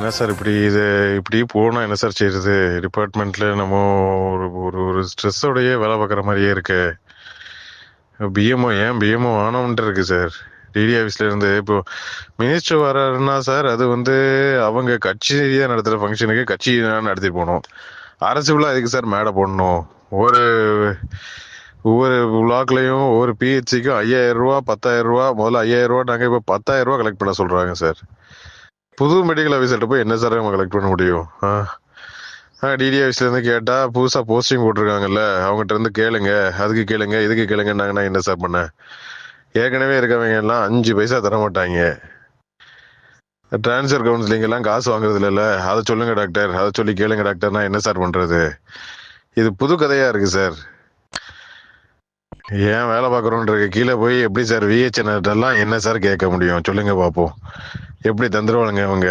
என்ன சார் இப்படி இது இப்படி போனால் என்ன சார் செய்யறது டிபார்ட்மெண்ட்ல நம்ம ஒரு ஒரு ஒரு ஸ்ட்ரெஸ்ஸோடையே வேலை பார்க்குற மாதிரியே இருக்கு. பிஎம்ஓ ஏன் பிஎம்ஓ ஆனோம்ன்ட்டு இருக்கு சார். டிடி ஆஃபீஸ்ல இருந்து இப்போ மினிஸ்டர் வர்றாருன்னா சார் அது வந்து அவங்க கட்சி ரீதியாக நடத்துகிற ஃபங்க்ஷனுக்கு கட்சி நடத்தி போகணும். அரசு விழா அதுக்கு சார் மேடை போடணும்? ஒவ்வொரு ஒவ்வொரு பிளாக்லையும் ஒவ்வொரு பிஹெச்சிக்கும் ஐயாயிரம் ரூபா பத்தாயிரம் ரூபா முதல்ல ஐயாயிரம் ரூபா நாங்கள் இப்போ பத்தாயிரம் ரூபா கலெக்ட் பண்ண சொல்கிறாங்க சார். புது மெடிக்கல் ஆஃபீஸர்கிட்ட போய் என்ன சார் நம்ம கலெக்ட் பண்ண முடியும்? ஆ? ஆ டிடி ஆஃபீஸ்லேருந்து கேட்டால் புதுசாக போஸ்டிங் போட்டிருக்காங்கல்ல அவங்ககிட்ட இருந்து கேளுங்க அதுக்கு கேளுங்க இதுக்கு கேளுங்கன்னாங்க நான் என்ன சார் பண்ணேன் ஏற்கனவே இருக்கவங்க எல்லாம் அஞ்சு பைசா தர மாட்டாங்க. டிரான்ஸ்ஃபர் கவுன்சிலிங் எல்லாம் காசு வாங்குறது இல்லைல்ல அதை சொல்லுங்க டாக்டர் அதை சொல்லி கேளுங்க டாக்டர் நான் என்ன சார் பண்ணுறது இது புது கதையாக இருக்குது சார் ஏன் வேலை பார்க்குறோன்றது கீழே போய் எப்படி சார் விஹெச்என்எல்லாம் என்ன சார் கேட்க முடியும்? சொல்லுங்க பார்ப்போம் எப்படி தந்துடுவானுங்க அவங்க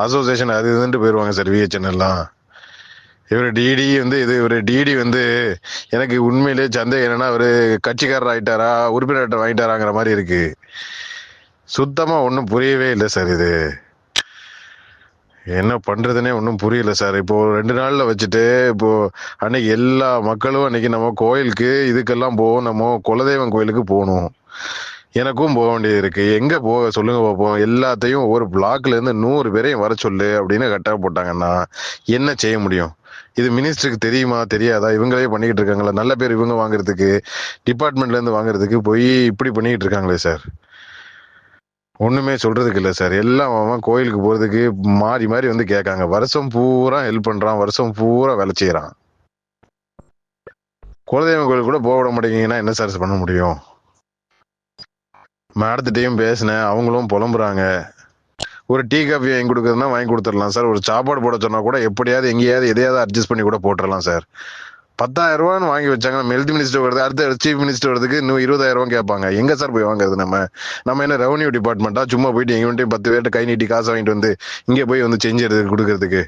அசோசியேஷன் அது இதுன்ட்டு போயிடுவாங்க சார் விஹெச்என் எல்லாம் இவர் டிடி வந்து இது இவர் டிடி வந்து எனக்கு உண்மையிலே சந்தேகம் என்னன்னா அவர் கட்சிக்காரர் ஆகிட்டாரா உறுப்பினர் வாங்கிட்டாராங்கிற மாதிரி இருக்கு. சுத்தமாக ஒன்றும் புரியவே இல்லை சார் இது. என்ன பண்றதுனே ஒன்றும் புரியல சார் இப்போ ரெண்டு நாளில் வச்சுட்டு இப்போ அன்னைக்கு எல்லா மக்களும் அன்னைக்கு நம்ம கோயிலுக்கு இதுக்கெல்லாம் போவோம் நம்ம குலதெய்வம் கோயிலுக்கு போகணும். எனக்கும் போக வேண்டியது இருக்கு. எங்க போக சொல்லுங்க பார்ப்போம் எல்லாத்தையும் ஒரு பிளாக்ல இருந்து நூறு பேரையும் வர சொல்லு அப்படின்னு கட்டாக போட்டாங்கன்னா என்ன செய்ய முடியும்? இது மினிஸ்டருக்கு தெரியுமா? தெரியாதா? இவங்களே பண்ணிக்கிட்டு இருக்காங்களா? நல்ல பேர் இவங்க வாங்குறதுக்கு டிபார்ட்மெண்ட்ல இருந்து வாங்குறதுக்கு போய் இப்படி பண்ணிக்கிட்டு இருக்காங்களே சார் ஒண்ணுமே சொல்றதுக்கு இல்லை சார் எல்லாம் அவன் கோயிலுக்கு போறதுக்கு மாறி மாறி வந்து கேட்காங்க. வருஷம் பூரா ஹெல்ப் பண்றான். வருஷம் பூரா வேலை செய்யறான். குலதெய்வம் கோயில் கூட போக விட மாட்டேங்கன்னா என்ன சார் பண்ண முடியும்? மேடத்திட்டையும் பேசினேன். அவங்களும் புலம்புறாங்க. ஒரு டீ காஃபி வாங்கி கொடுக்குறதுனா வாங்கி கொடுத்துடலாம் சார். ஒரு சாப்பாடு போட சொன்னால் கூட எப்படியாவது எங்கேயாவது எதையாவது அட்ஜஸ்ட் பண்ணி கூட போட்டுடலாம் சார். பத்தாயிரம் ரூபான்னு வாங்கி வச்சாங்க நம்ம ஹெல்த் மினிஸ்டர் வருது அடுத்த சீஃப் மினிஸ்டர் வருதுக்கு இன்னும் இருபதாயிரம் ரூபா கேட்பாங்க. எங்க சார் போய் வாங்குறது நம்ம? நம்ம என்ன ரெவன்யூ டிபார்ட்மெண்ட்டா சும்மா போயிட்டு எங்க பத்து பேர்கிட்ட கை நீட்டி காசு வாங்கிட்டு வந்து இங்கே போய் வந்து செஞ்சு கொடுக்கறதுக்கு.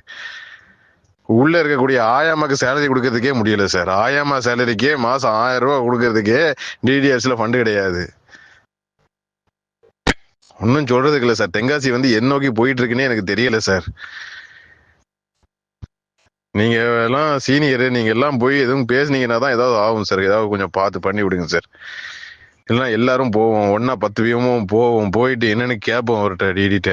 உள்ள இருக்கக்கூடிய ஆயாமாக்கு சேலரி கொடுக்கறதுக்கே முடியல சார். ஆயாமா சேலரிக்கே மாசம் ஆயிரம் ரூபா கொடுக்கறதுக்கே டிடிஎஸ்ல ஃபண்டு கிடையாது. ஒன்றும் சொல்றதுக்கு இல்லை சார் தென்காசி வந்து என் நோக்கி போயிட்டு இருக்குன்னு எனக்கு தெரியல சார் நீங்க எல்லாம் சீனியரு நீங்க எல்லாம் போய் எதுவும் பேசுனீங்கன்னா தான் ஏதாவது ஆகும் சார் ஏதாவது கொஞ்சம் பார்த்து பண்ணி விடுங்க சார் இல்லைன்னா எல்லாரும் போவோம். ஒன்னா பத்து வியமும் போவோம். போயிட்டு என்னன்னு கேட்போம் அவர்கிட்ட டிடிட்ட